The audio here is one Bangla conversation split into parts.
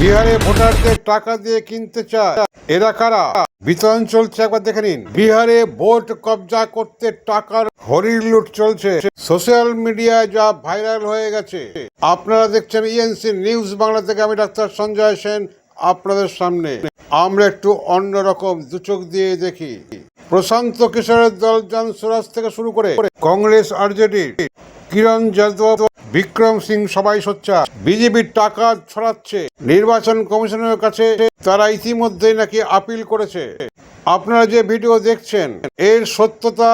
বিহারে ভোটারদের টাকা দিয়ে কিনতে চায় এরা কারা? বিতরণ চলছে, একবার দেখে নিন। বিহারে ভোট কবজা করতে টাকার হরির লুট চলছে। সোশ্যাল মিডিয়ায় যা ভাইরাল হয়ে গেছে। আপনারা দেখছেন ইএনসি নিউজ বাংলা থেকে, আমি ডাক্তার সঞ্জয় সেন আপনাদের সামনে। আমরা একটু অন্যরকম দুচোখ দিয়ে দেখি। প্রশান্ত কিশোরের দল জন সুরাজ থেকে শুরু করে কংগ্রেস আরজেডি কিরণ যাদব বিক্রম সিং সবাই সোচ্চা বিজেপির টাকা ছড়াচ্ছে। নির্বাচন কমিশনের কাছে তারা ইতিমধ্যে নাকি আপিল করেছে। আপনারা যে ভিডিও দেখছেন, এর সত্যতা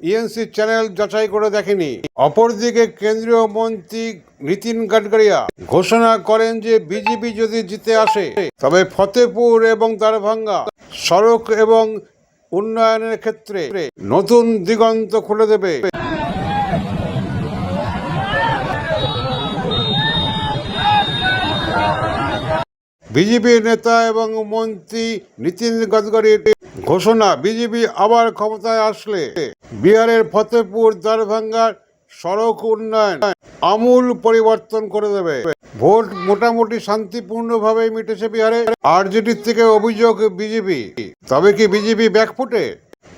ইএনসি চ্যানেল যাচাই করে দেখেনি। অপরদিকে কেন্দ্রীয় মন্ত্রী নীতিন গাডকারিয়া ঘোষণা করেন যে বিজেপি যদি জিতে আসে, তবে ফতেপুর এবং দারভাঙ্গা সড়ক এবং উন্নয়নের ক্ষেত্রে নতুন দিগন্ত খুলে দেবে। বিজেপি নেতা এবং মন্ত্রী নীতিন গডকরির ঘোষণা, বিজেপি আবার ক্ষমতায় আসলে। বিহারের ফতেপুর দারভাঙ্গার সড়ক উন্নয়ন আমূল পরিবর্তন করে দেবে। ভোট মোটামুটি শান্তিপূর্ণভাবে মিটেছে বিহারে। আরজেডির থেকে অভিযোগ বিজেপি। তবে কি বিজেপি ব্যাকফুটে?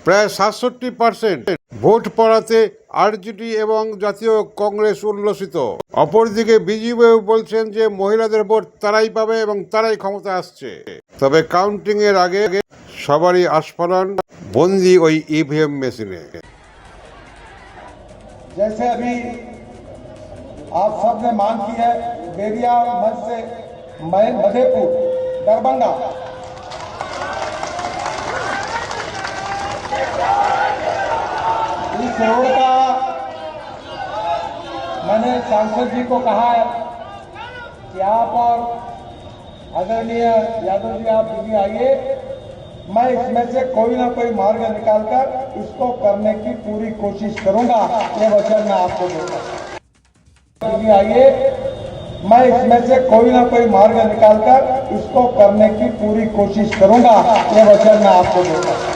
প্রায় সাতষট্টি পার্সেন্ট ভোট পড়াতে আরজেডি এবং জাতীয় কংগ্রেস উল্লসিত অপরদিকে বিজেপি বলছেন যে মহিলাদের ভোট তারাই পাবে এবং তারাই ক্ষমতা আসছে তবে কাউন্টিং এর আগে সবারই আস্ফালন বন্দি ওই ইভিএম মেশিনে जैसे अभी आप सबने मांग की है बेरिया मध्य से मय- मधेपुर दरभंगा इस रोड का। मैंने सांसद जी को कहा कि आप और आदरणीय यादव जी, आप दिल्ली आइए। मैं इसमें से कोई ना कोई मार्ग निकालकर इसको करने की पूरी कोशिश करूँगा। ये वचन मैं आपको देता हूँ। दिल्ली आइए। मैं इसमें से कोई ना कोई मार्ग निकालकर इसको करने की पूरी कोशिश करूँगा। ये वचन मैं आपको देता हूँ।